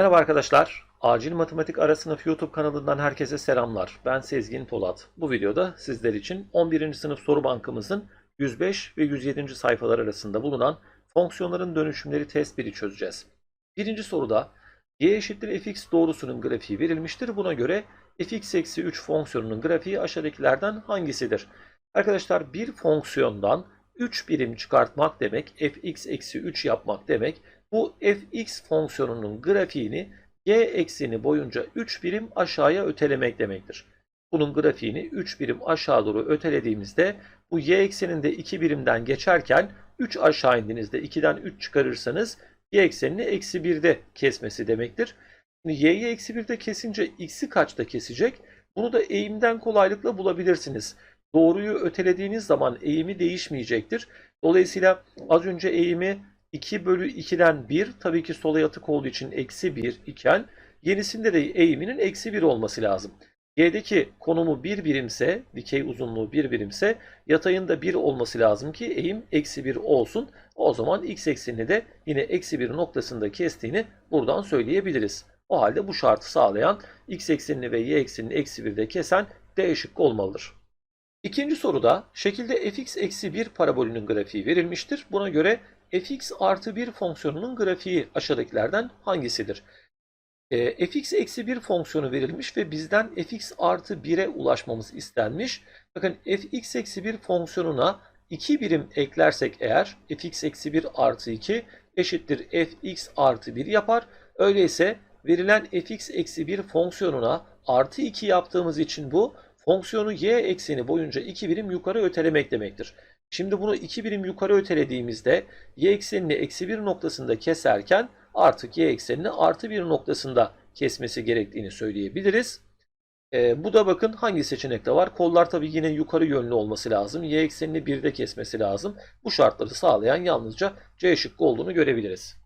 Merhaba arkadaşlar. Acil Matematik Ara Sınıf YouTube kanalından herkese selamlar. Ben Sezgin Polat. Bu videoda sizler için 11. sınıf soru bankamızın 105 ve 107. sayfalar arasında bulunan fonksiyonların dönüşümleri test 1'i çözeceğiz. Birinci soruda y eşittir fx doğrusunun grafiği verilmiştir. Buna göre fx eksi 3 fonksiyonunun grafiği aşağıdakilerden hangisidir? Arkadaşlar bir fonksiyondan 3 birim çıkartmak demek fx eksi 3 yapmak demek bu fx fonksiyonunun grafiğini y ekseni boyunca 3 birim aşağıya ötelemek demektir. Bunun grafiğini 3 birim aşağı doğru ötelediğimizde bu y ekseninde 2 birimden geçerken 3 aşağı indiğinizde 2'den 3 çıkarırsanız y eksenini eksi 1'de kesmesi demektir. Şimdi y'yi eksi 1'de kesince x'i kaçta kesecek? Bunu da eğimden kolaylıkla bulabilirsiniz. Doğruyu ötelediğiniz zaman eğimi değişmeyecektir. Dolayısıyla az önce eğimi 2 bölü 2'den 1 tabii ki sola yatık olduğu için eksi 1 iken yenisinde de eğiminin eksi 1 olması lazım. Y'deki konumu 1 birimse, dikey uzunluğu 1 birimse yatayın da 1 olması lazım ki eğim eksi 1 olsun. O zaman x eksenini de yine eksi 1 noktasında kestiğini buradan söyleyebiliriz. O halde bu şartı sağlayan x eksenini ve y eksenini eksi 1'de kesen D şıkkı olmalıdır. İkinci soruda şekilde fx eksi 1 parabolünün grafiği verilmiştir. Buna göre fx artı 1 fonksiyonunun grafiği aşağıdakilerden hangisidir? E, fx eksi 1 fonksiyonu verilmiş ve bizden fx artı 1'e ulaşmamız istenmiş. Bakın fx eksi 1 fonksiyonuna 2 birim eklersek eğer fx eksi 1 artı 2 eşittir fx artı 1 yapar. Öyleyse verilen fx eksi 1 fonksiyonuna artı 2 yaptığımız için bu fonksiyonu y ekseni boyunca 2 birim yukarı ötelemek demektir. Şimdi bunu 2 birim yukarı ötelediğimizde y eksenini eksi 1 noktasında keserken artık y eksenini artı 1 noktasında kesmesi gerektiğini söyleyebiliriz. Ee, bu da bakın hangi seçenekte var? Kollar tabii yine yukarı yönlü olması lazım. Y eksenini 1'de kesmesi lazım. Bu şartları sağlayan yalnızca C şıkkı olduğunu görebiliriz.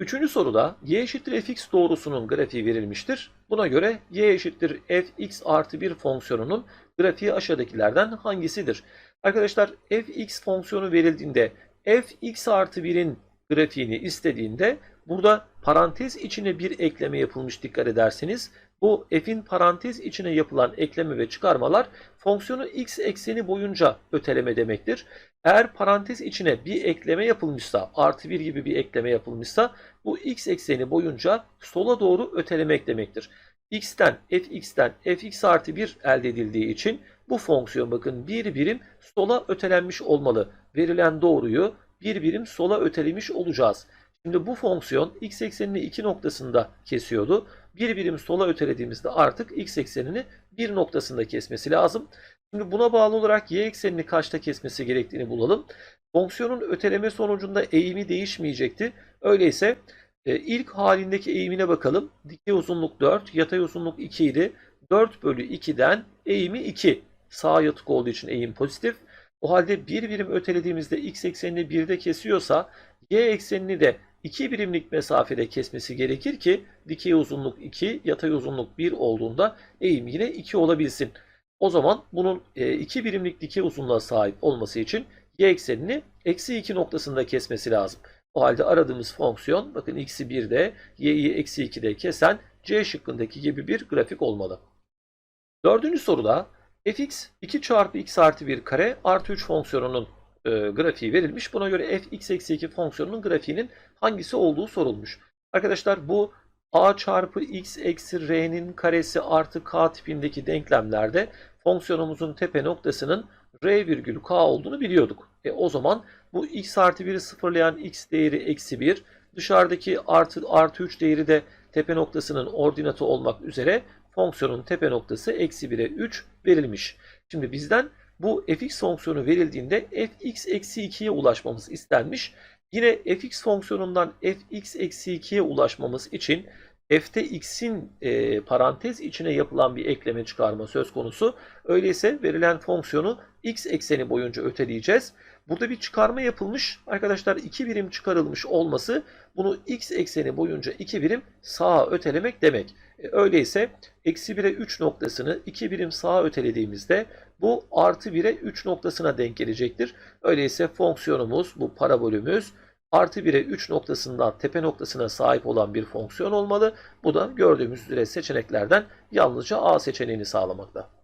Üçüncü soruda y eşittir fx doğrusunun grafiği verilmiştir. Buna göre y eşittir fx artı 1 fonksiyonunun grafiği aşağıdakilerden hangisidir? Arkadaşlar fx fonksiyonu verildiğinde fx artı 1'in grafiğini istediğinde burada parantez içine bir ekleme yapılmış dikkat ederseniz. Bu f'in parantez içine yapılan ekleme ve çıkarmalar fonksiyonu x ekseni boyunca öteleme demektir. Eğer parantez içine bir ekleme yapılmışsa, artı 1 gibi bir ekleme yapılmışsa bu x ekseni boyunca sola doğru ötelemek demektir. x'ten, fx'ten fx artı 1 elde edildiği için bu fonksiyon bakın bir birim sola ötelenmiş olmalı. Verilen doğruyu bir birim sola ötelemiş olacağız. Şimdi bu fonksiyon x eksenini 2 noktasında kesiyordu. Bir birim sola ötelediğimizde artık x eksenini 1 noktasında kesmesi lazım. Şimdi buna bağlı olarak y eksenini kaçta kesmesi gerektiğini bulalım. Fonksiyonun öteleme sonucunda eğimi değişmeyecekti. Öyleyse e, ilk halindeki eğimine bakalım. Dikey uzunluk 4, yatay uzunluk 2 idi. 4 bölü 2'den eğimi 2. Sağa yatık olduğu için eğim pozitif. O halde bir birim ötelediğimizde x eksenini 1'de kesiyorsa y eksenini de 2 birimlik mesafede kesmesi gerekir ki dikey uzunluk 2, yatay uzunluk 1 olduğunda eğim yine 2 olabilsin. O zaman bunun 2 birimlik dikey uzunluğa sahip olması için y eksenini eksi 2 noktasında kesmesi lazım. O halde aradığımız fonksiyon bakın x'i 1'de y'yi eksi 2'de kesen C şıkkındaki gibi bir grafik olmalı. Dördüncü soruda fx 2 çarpı x artı 1 kare artı 3 fonksiyonunun e, grafiği verilmiş. Buna göre fx eksi 2 fonksiyonunun grafiğinin hangisi olduğu sorulmuş. Arkadaşlar bu a çarpı x eksi r'nin karesi artı k tipindeki denklemlerde fonksiyonumuzun tepe noktasının r virgül k olduğunu biliyorduk. E, o zaman bu x artı 1'i sıfırlayan x değeri eksi 1 dışarıdaki artı, artı 3 değeri de tepe noktasının ordinatı olmak üzere fonksiyonun tepe noktası eksi 1'e 3 verilmiş. Şimdi bizden bu fx fonksiyonu verildiğinde fx eksi 2'ye ulaşmamız istenmiş. Yine fx fonksiyonundan fx eksi 2'ye ulaşmamız için f'te x'in e, parantez içine yapılan bir ekleme çıkarma söz konusu. Öyleyse verilen fonksiyonu x ekseni boyunca öteleyeceğiz. Burada bir çıkarma yapılmış. Arkadaşlar 2 birim çıkarılmış olması bunu x ekseni boyunca 2 birim sağa ötelemek demek. E, öyleyse eksi 1'e 3 noktasını 2 birim sağa ötelediğimizde bu artı 1'e 3 noktasına denk gelecektir. Öyleyse fonksiyonumuz bu parabolümüz artı 1'e 3 noktasından tepe noktasına sahip olan bir fonksiyon olmalı. Bu da gördüğümüz üzere seçeneklerden yalnızca A seçeneğini sağlamakta.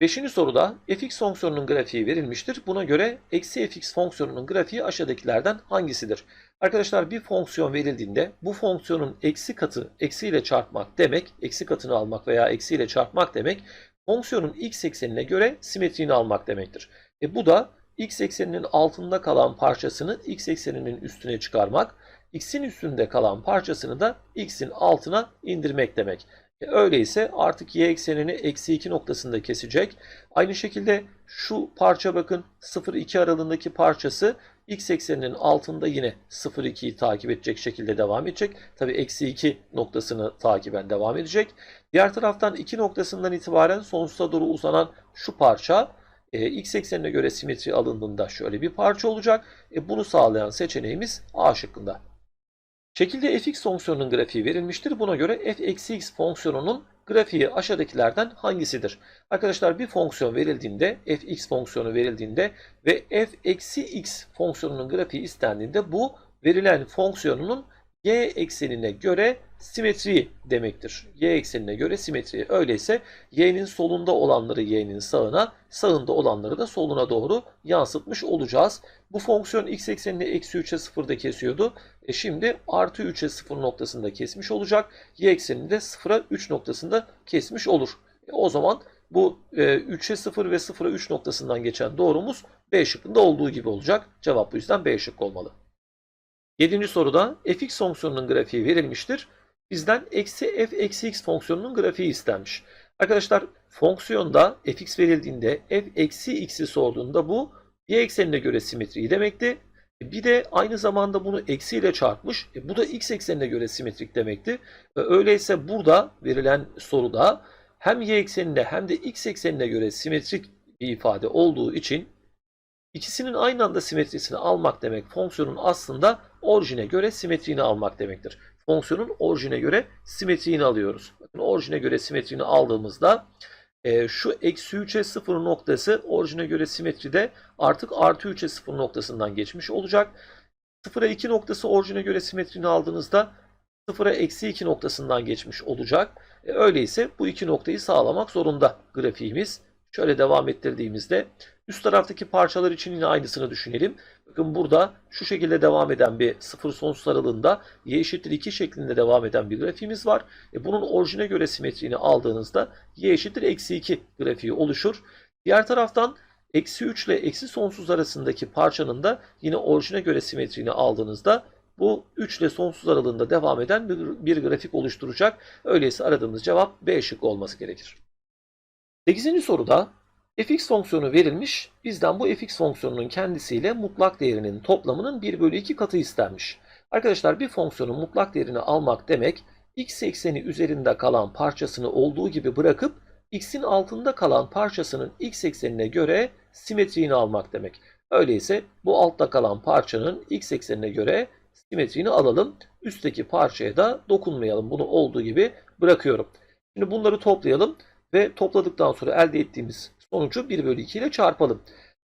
Beşinci soruda fx fonksiyonunun grafiği verilmiştir. Buna göre eksi fx fonksiyonunun grafiği aşağıdakilerden hangisidir? Arkadaşlar bir fonksiyon verildiğinde bu fonksiyonun eksi katı eksiyle çarpmak demek, eksi katını almak veya eksiyle çarpmak demek fonksiyonun x eksenine göre simetriğini almak demektir. E bu da x ekseninin altında kalan parçasını x ekseninin üstüne çıkarmak, x'in üstünde kalan parçasını da x'in altına indirmek demek. E öyleyse artık y eksenini eksi 2 noktasında kesecek. Aynı şekilde şu parça bakın 0-2 aralığındaki parçası x ekseninin altında yine 0-2'yi takip edecek şekilde devam edecek. Tabi eksi 2 noktasını takiben devam edecek. Diğer taraftan 2 noktasından itibaren sonsuza doğru uzanan şu parça e, x eksenine göre simetri alındığında şöyle bir parça olacak. E, bunu sağlayan seçeneğimiz A şıkkında. Şekilde fx fonksiyonunun grafiği verilmiştir. Buna göre f eksi x fonksiyonunun grafiği aşağıdakilerden hangisidir? Arkadaşlar bir fonksiyon verildiğinde, fx fonksiyonu verildiğinde ve f eksi x fonksiyonunun grafiği istendiğinde bu verilen fonksiyonunun y eksenine göre simetri demektir. Y eksenine göre simetri. Öyleyse y'nin solunda olanları y'nin sağına, sağında olanları da soluna doğru yansıtmış olacağız. Bu fonksiyon x eksenini eksi 3'e 0'da kesiyordu. E şimdi artı 3'e 0 noktasında kesmiş olacak. Y eksenini de 0'a 3 noktasında kesmiş olur. E o zaman bu e, 3'e 0 ve 0'a 3 noktasından geçen doğrumuz B şıkkında olduğu gibi olacak. Cevap bu yüzden B şıkkı olmalı. Yedinci soruda fx fonksiyonunun grafiği verilmiştir. Bizden eksi f eksi x fonksiyonunun grafiği istenmiş. Arkadaşlar fonksiyonda fx verildiğinde f eksi x'i sorduğunda bu y eksenine göre simetriği demekti. Bir de aynı zamanda bunu eksiyle çarpmış. E, bu da x eksenine göre simetrik demekti. E, öyleyse burada verilen soruda hem y eksenine hem de x eksenine göre simetrik bir ifade olduğu için İkisinin aynı anda simetrisini almak demek fonksiyonun aslında orijine göre simetriğini almak demektir. Fonksiyonun orijine göre simetriğini alıyoruz. Bakın orijine göre simetriğini aldığımızda e, şu eksi 3'e 0 noktası orijine göre simetride artık artı 3'e 0 noktasından geçmiş olacak. 0'a 2 noktası orijine göre simetrini aldığınızda 0'a eksi 2 noktasından geçmiş olacak. E, öyleyse bu iki noktayı sağlamak zorunda grafiğimiz. Şöyle devam ettirdiğimizde üst taraftaki parçalar için yine aynısını düşünelim. Bakın burada şu şekilde devam eden bir sıfır sonsuz aralığında y eşittir 2 şeklinde devam eden bir grafiğimiz var. E bunun orijine göre simetriğini aldığınızda y eşittir eksi 2 grafiği oluşur. Diğer taraftan eksi 3 ile eksi sonsuz arasındaki parçanın da yine orijine göre simetriğini aldığınızda bu 3 ile sonsuz aralığında devam eden bir, bir grafik oluşturacak. Öyleyse aradığımız cevap B şıkkı olması gerekir. 8. soruda fx fonksiyonu verilmiş. Bizden bu fx fonksiyonunun kendisiyle mutlak değerinin toplamının 1 bölü 2 katı istenmiş. Arkadaşlar bir fonksiyonun mutlak değerini almak demek x ekseni üzerinde kalan parçasını olduğu gibi bırakıp x'in altında kalan parçasının x eksenine göre simetriğini almak demek. Öyleyse bu altta kalan parçanın x eksenine göre simetriğini alalım. Üstteki parçaya da dokunmayalım. Bunu olduğu gibi bırakıyorum. Şimdi bunları toplayalım ve topladıktan sonra elde ettiğimiz sonucu 1 bölü 2 ile çarpalım.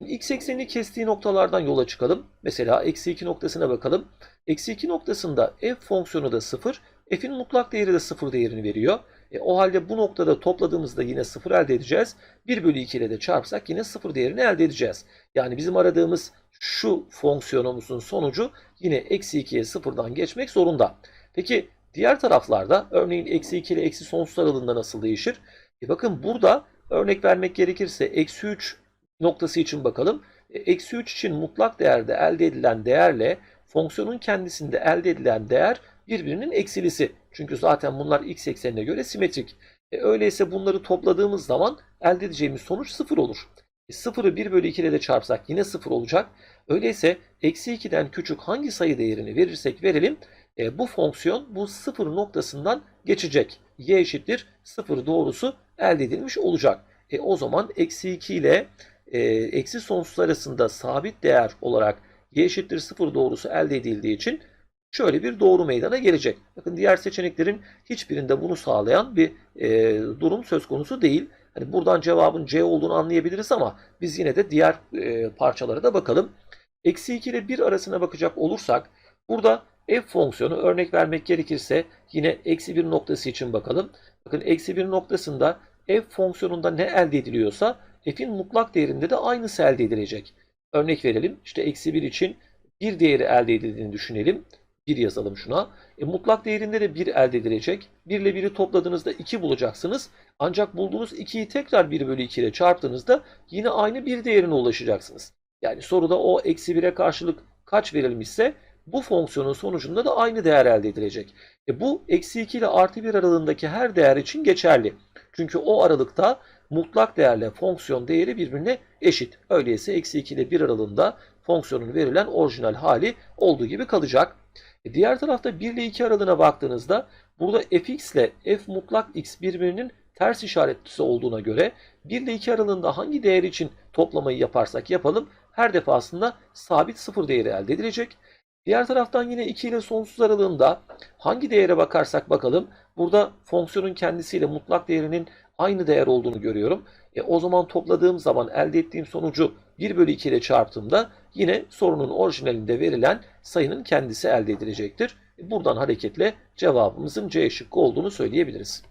X eksenini kestiği noktalardan yola çıkalım. Mesela eksi 2 noktasına bakalım. Eksi 2 noktasında f fonksiyonu da 0. F'in mutlak değeri de 0 değerini veriyor. E, o halde bu noktada topladığımızda yine 0 elde edeceğiz. 1 bölü 2 ile de çarpsak yine 0 değerini elde edeceğiz. Yani bizim aradığımız şu fonksiyonumuzun sonucu yine eksi 2'ye 0'dan geçmek zorunda. Peki diğer taraflarda örneğin eksi 2 ile eksi sonsuz aralığında nasıl değişir? E bakın burada örnek vermek gerekirse eksi 3 noktası için bakalım. E, eksi 3 için mutlak değerde elde edilen değerle fonksiyonun kendisinde elde edilen değer birbirinin eksilisi. Çünkü zaten bunlar x eksenine göre simetrik. E, öyleyse bunları topladığımız zaman elde edeceğimiz sonuç 0 olur. E, 0'ı 1 bölü 2 ile de çarpsak yine 0 olacak. Öyleyse eksi 2'den küçük hangi sayı değerini verirsek verelim e, bu fonksiyon bu 0 noktasından geçecek. y eşittir 0 doğrusu elde edilmiş olacak. E, o zaman eksi 2 ile e, eksi sonsuz arasında sabit değer olarak y eşittir 0 doğrusu elde edildiği için şöyle bir doğru meydana gelecek. Bakın diğer seçeneklerin hiçbirinde bunu sağlayan bir e, durum söz konusu değil. Hani buradan cevabın C olduğunu anlayabiliriz ama biz yine de diğer e, parçalara da bakalım. Eksi 2 ile 1 arasına bakacak olursak burada f fonksiyonu örnek vermek gerekirse yine eksi 1 noktası için bakalım. Bakın eksi 1 noktasında f fonksiyonunda ne elde ediliyorsa f'in mutlak değerinde de aynısı elde edilecek. Örnek verelim. İşte eksi 1 için bir değeri elde edildiğini düşünelim. 1 yazalım şuna. E, mutlak değerinde de 1 elde edilecek. 1 ile 1'i topladığınızda 2 bulacaksınız. Ancak bulduğunuz 2'yi tekrar 1 bölü 2 ile çarptığınızda yine aynı bir değerine ulaşacaksınız. Yani soruda o eksi 1'e karşılık kaç verilmişse bu fonksiyonun sonucunda da aynı değer elde edilecek. E, bu eksi 2 ile artı 1 aralığındaki her değer için geçerli. Çünkü o aralıkta mutlak değerle fonksiyon değeri birbirine eşit. Öyleyse eksi 2 ile 1 aralığında fonksiyonun verilen orijinal hali olduğu gibi kalacak. E diğer tarafta 1 ile 2 aralığına baktığınızda burada fx ile f mutlak x birbirinin ters işaretlisi olduğuna göre 1 ile 2 aralığında hangi değer için toplamayı yaparsak yapalım her defasında sabit sıfır değeri elde edilecek. Diğer taraftan yine 2 ile sonsuz aralığında hangi değere bakarsak bakalım burada fonksiyonun kendisiyle mutlak değerinin aynı değer olduğunu görüyorum. E, o zaman topladığım zaman elde ettiğim sonucu 1 bölü 2 ile çarptığımda yine sorunun orijinalinde verilen sayının kendisi elde edilecektir. E, buradan hareketle cevabımızın C şıkkı olduğunu söyleyebiliriz.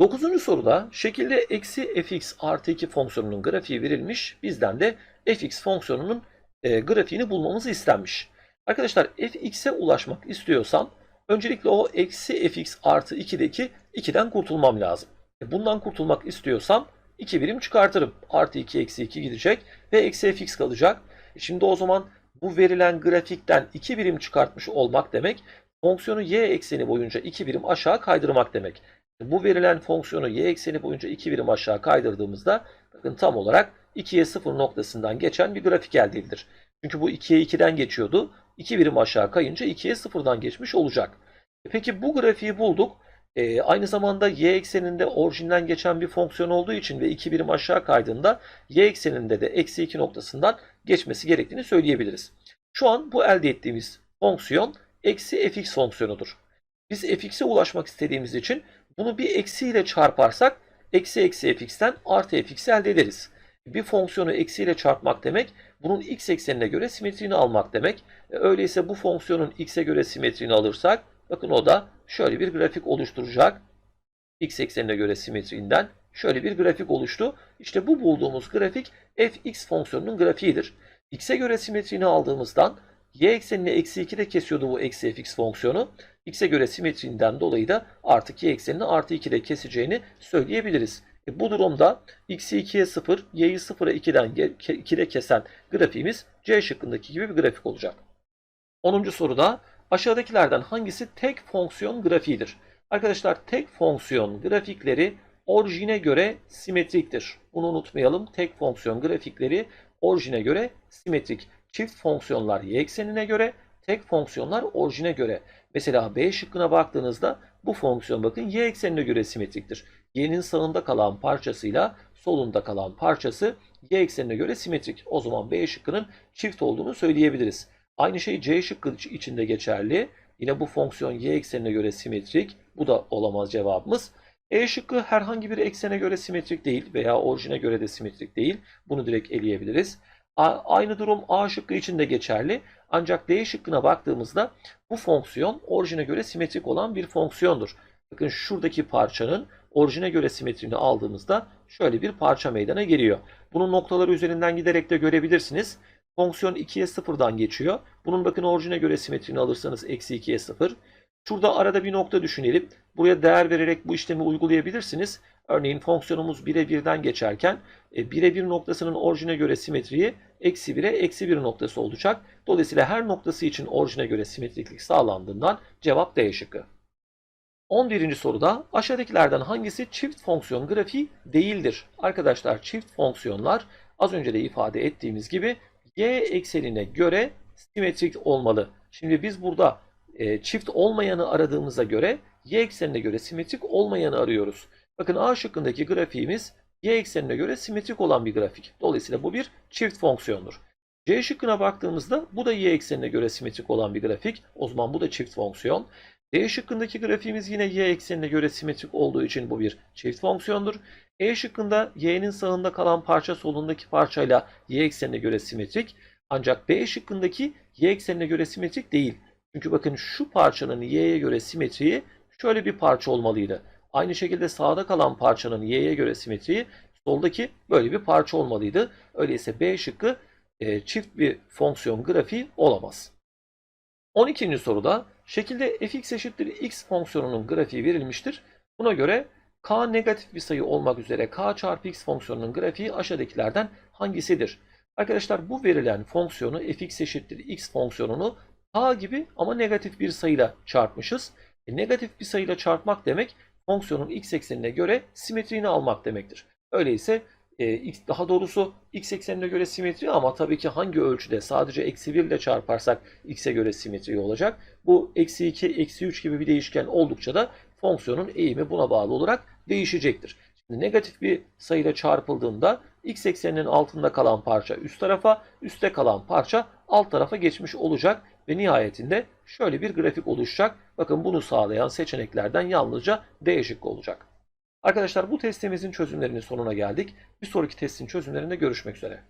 Dokuzuncu soruda şekilde eksi fx artı 2 fonksiyonunun grafiği verilmiş. Bizden de fx fonksiyonunun e, grafiğini bulmamızı istenmiş. Arkadaşlar fx'e ulaşmak istiyorsam öncelikle o eksi fx artı 2'deki 2'den kurtulmam lazım. E, bundan kurtulmak istiyorsam 2 birim çıkartırım. Artı 2 eksi 2 gidecek ve eksi fx kalacak. E, Şimdi o zaman bu verilen grafikten 2 birim çıkartmış olmak demek fonksiyonu y ekseni boyunca 2 birim aşağı kaydırmak demek. E, Bu verilen fonksiyonu y ekseni boyunca 2 birim aşağı kaydırdığımızda bakın tam olarak 2'ye 0 noktasından geçen bir grafik elde edilir. Çünkü bu 2'ye 2'den geçiyordu. 2 birim aşağı kayınca 2'ye 0'dan geçmiş olacak. E, Peki bu grafiği bulduk. E, aynı zamanda y ekseninde orijinden geçen bir fonksiyon olduğu için ve 2 birim aşağı kaydığında y ekseninde de eksi 2 noktasından geçmesi gerektiğini söyleyebiliriz. Şu an bu elde ettiğimiz fonksiyon eksi fx fonksiyonudur. Biz fx'e ulaşmak istediğimiz için bunu bir eksiyle çarparsak eksi eksi fx'ten artı fx elde ederiz. Bir fonksiyonu eksiyle çarpmak demek bunun x eksenine göre simetriğini almak demek. E, Öyleyse bu fonksiyonun x'e göre simetriğini alırsak bakın o da şöyle bir grafik oluşturacak. X eksenine göre simetriğinden şöyle bir grafik oluştu. İşte bu bulduğumuz grafik fx fonksiyonunun grafiğidir. X'e göre simetriğini aldığımızdan y eksenine eksi 2 de kesiyordu bu eksi fx fonksiyonu. X'e göre simetriğinden dolayı da artık y eksenini artı 2 de keseceğini söyleyebiliriz. E bu durumda x'i 2'ye 0, y'yi 0'a 2'den 2'de kesen grafiğimiz C şıkkındaki gibi bir grafik olacak. 10. soruda aşağıdakilerden hangisi tek fonksiyon grafiğidir? Arkadaşlar tek fonksiyon grafikleri orijine göre simetriktir. Bunu unutmayalım. Tek fonksiyon grafikleri orijine göre simetrik. Çift fonksiyonlar y eksenine göre, tek fonksiyonlar orijine göre. Mesela B şıkkına baktığınızda bu fonksiyon bakın y eksenine göre simetriktir. Y'nin sağında kalan parçasıyla solunda kalan parçası y eksenine göre simetrik. O zaman B şıkkının çift olduğunu söyleyebiliriz. Aynı şey C şıkkı için de geçerli. Yine bu fonksiyon y eksenine göre simetrik. Bu da olamaz cevabımız. E şıkkı herhangi bir eksene göre simetrik değil veya orijine göre de simetrik değil. Bunu direkt eleyebiliriz. Aynı durum A şıkkı için de geçerli. Ancak D şıkkına baktığımızda bu fonksiyon orijine göre simetrik olan bir fonksiyondur. Bakın şuradaki parçanın orijine göre simetriğini aldığımızda şöyle bir parça meydana geliyor. Bunun noktaları üzerinden giderek de görebilirsiniz. Fonksiyon 2'ye 0'dan geçiyor. Bunun bakın orijine göre simetriğini alırsanız eksi 2'ye 0. Şurada arada bir nokta düşünelim. Buraya değer vererek bu işlemi uygulayabilirsiniz. Örneğin fonksiyonumuz 1'e 1'den geçerken 1'e 1 noktasının orijine göre simetriği eksi 1'e eksi 1 noktası olacak. Dolayısıyla her noktası için orijine göre simetriklik sağlandığından cevap D şıkkı. 11. soruda aşağıdakilerden hangisi çift fonksiyon grafiği değildir? Arkadaşlar çift fonksiyonlar az önce de ifade ettiğimiz gibi y eksenine göre simetrik olmalı. Şimdi biz burada e, çift olmayanı aradığımıza göre y eksenine göre simetrik olmayanı arıyoruz. Bakın A şıkkındaki grafiğimiz y eksenine göre simetrik olan bir grafik. Dolayısıyla bu bir çift fonksiyondur. C şıkkına baktığımızda bu da y eksenine göre simetrik olan bir grafik. O zaman bu da çift fonksiyon. D şıkkındaki grafiğimiz yine y eksenine göre simetrik olduğu için bu bir çift fonksiyondur. E şıkkında y'nin sağında kalan parça solundaki parçayla y eksenine göre simetrik. Ancak B şıkkındaki y eksenine göre simetrik değil. Çünkü bakın şu parçanın y'ye göre simetriği şöyle bir parça olmalıydı. Aynı şekilde sağda kalan parçanın y'ye göre simetriği soldaki böyle bir parça olmalıydı. Öyleyse B şıkkı e, çift bir fonksiyon grafiği olamaz. 12. soruda şekilde fx eşittir x fonksiyonunun grafiği verilmiştir. Buna göre k negatif bir sayı olmak üzere k çarpı x fonksiyonunun grafiği aşağıdakilerden hangisidir? Arkadaşlar bu verilen fonksiyonu fx eşittir x fonksiyonunu k gibi ama negatif bir sayıyla çarpmışız. E, negatif bir sayıyla çarpmak demek fonksiyonun x eksenine göre simetriğini almak demektir. Öyleyse e, daha doğrusu x eksenine göre simetri ama tabii ki hangi ölçüde sadece eksi 1 ile çarparsak x'e göre simetri olacak. Bu eksi 2, eksi 3 gibi bir değişken oldukça da fonksiyonun eğimi buna bağlı olarak değişecektir. Şimdi negatif bir sayıyla çarpıldığında x ekseninin altında kalan parça üst tarafa, üstte kalan parça alt tarafa geçmiş olacak ve nihayetinde şöyle bir grafik oluşacak. Bakın bunu sağlayan seçeneklerden yalnızca D şıkkı olacak. Arkadaşlar bu testimizin çözümlerinin sonuna geldik. Bir sonraki testin çözümlerinde görüşmek üzere.